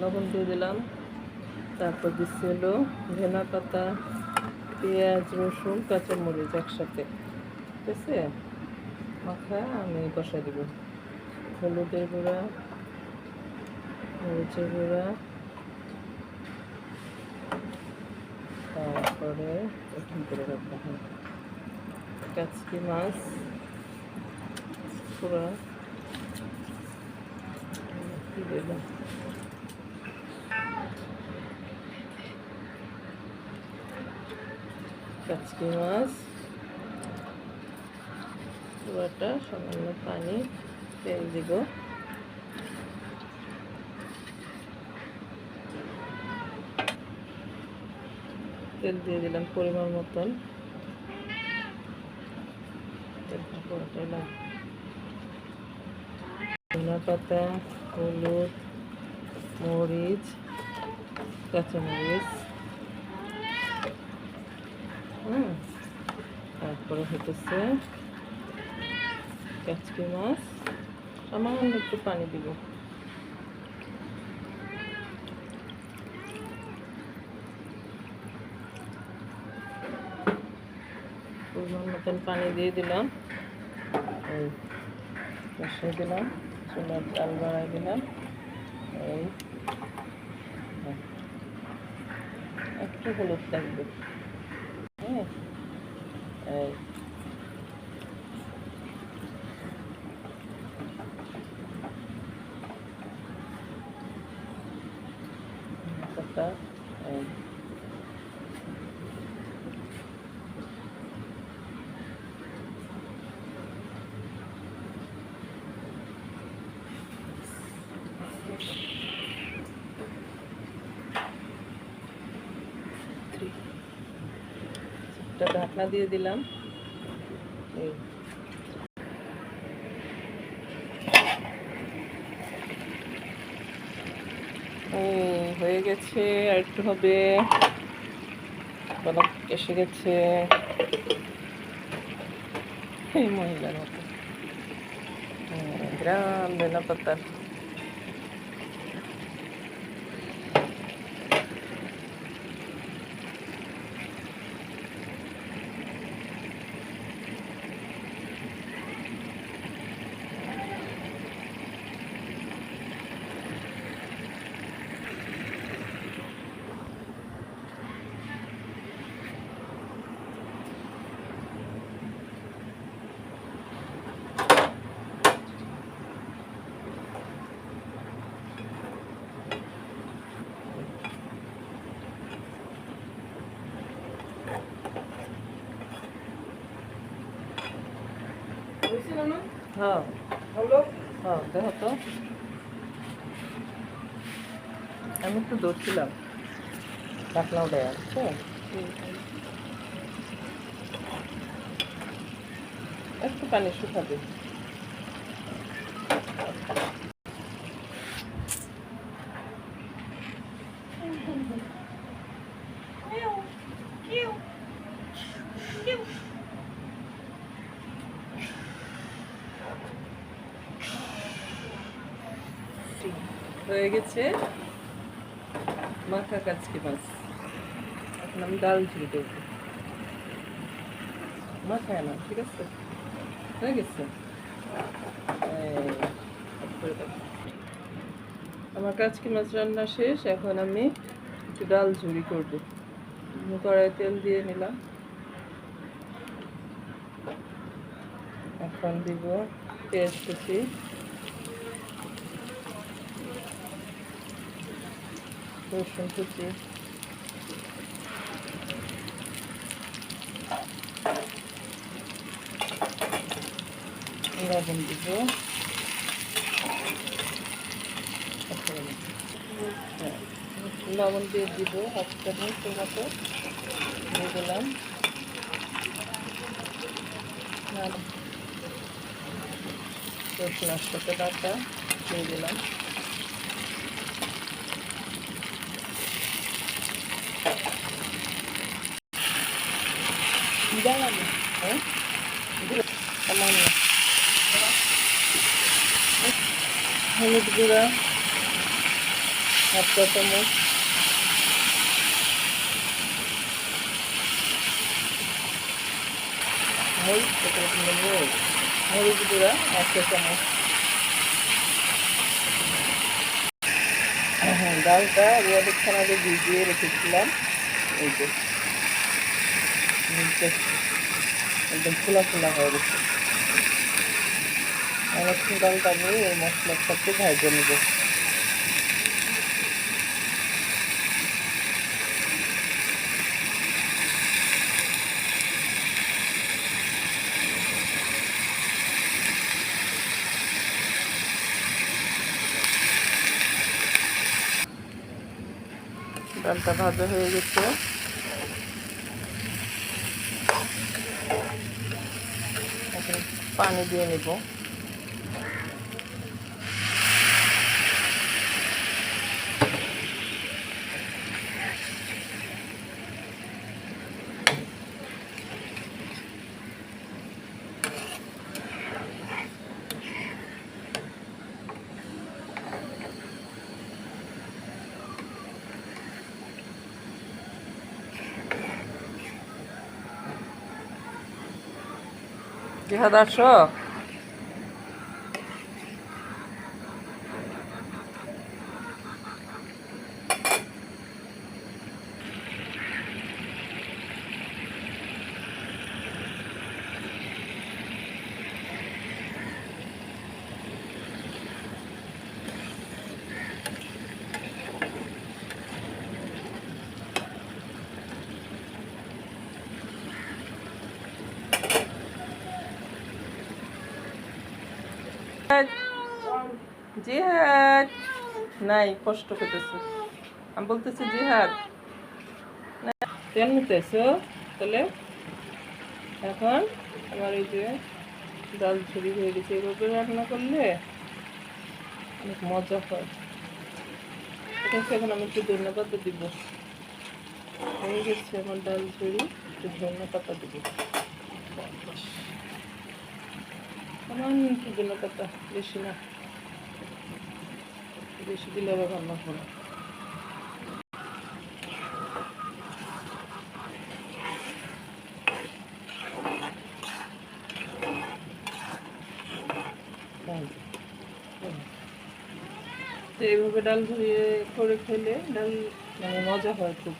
লবণ দিয়ে দিলাম। তারপর দিচ্ছি হলো ধনা পাতা, পেঁয়াজ, রসুন, কাঁচামরিচ একসাথে। ঠিক আছে? মাখা, আমি কষাই দেবো। হলুদের গুঁড়া, মরিচের গুঁড়া। তারপরে ওখান করে রাখব হ্যাঁ। কাচকি মাছ, পুরো। কি দিলাম? কাচকি মাছ পুরোটা সামান্য পানি, তেল দিব। তেল দিয়ে দিলাম পরিমাণ মতন। পুরোটাই ধনা পাতা, হলুদ মরিচ, কাঁচামরিচ। হুম, তারপরে হতেছে কাচকি মাছ। সামান্য একটু পানি দিব। মতন পানি দিয়ে দিলাম। বসিয়ে দিলাম। চুলার চাল বাড়াই দিলাম। এই। একটু হলুদ লাগবে। হ্যাঁ এই। ঢাকনা দিয়ে দিলাম। হয়ে গেছে, আর একটু হবে। এসে গেছে। এই মহিলার মতো। গ্রাম বেলা পাতার হ্যাঁ। হ্যাঁ দেখো তো। আমি একটু ধরছিলাম। রাখলাম উঠে আসছে একটু পানি শুকাবে। হয়ে গেছে। মাখা কাচকি মাছ এখন আমি ডাল ঝুড়ি দেবো মাখায় না, ঠিক আছে? হয়ে গেছে। আমার কাচকি মাছ রান্না শেষ, এখন আমি একটু ডাল ঝুড়ি করব। কড়াই তেল দিয়ে নিলাম। এখন দিব পেঁয়াজ কুচি। রসুন কুচি লবণ দিব লবণ দিয়ে দিব হাফ চামচের মতো দিয়ে দিলাম রসুন আস্তে বাটা দিয়ে দিলাম Samannya. হলুদ গুঁড়া, হাফ চা চামচ। মরিচ গুঁড়া। এক চা চামচ। হ্যাঁ ডালটা আমি অনেকক্ষণ ভিজিয়ে রেখেছিলাম। এই যে একদম খোলা খোলা হয়ে গেছে। অনেকক্ষণ ডালটা আমি এই মশলার সাথে ভেজে নেব। ডালটা ভাজা হয়ে গেছে এখন পানি দিয়ে নেব। জিহাদ আসো জিহাদ নাই, কষ্ট করতেছে আমি বলতেছি জিহাদ। তাহলে এখন আমার এই যে ডাল ছড়ি হয়ে গেছে, এভাবে রান্না করলে অনেক মজা হয়। এখন আমি একটু ধনে পাতা দিব। হয়ে গেছে আমার ডাল ঝুড়ি, একটু ধনে পাতা দিব। সামান্য একটু ধনে পাতা বেশি না। বেশি দিলে আবার রান্না করে তো এইভাবে ডাল ধরিয়ে করে খেলে ডাল মানে মজা হয় খুব।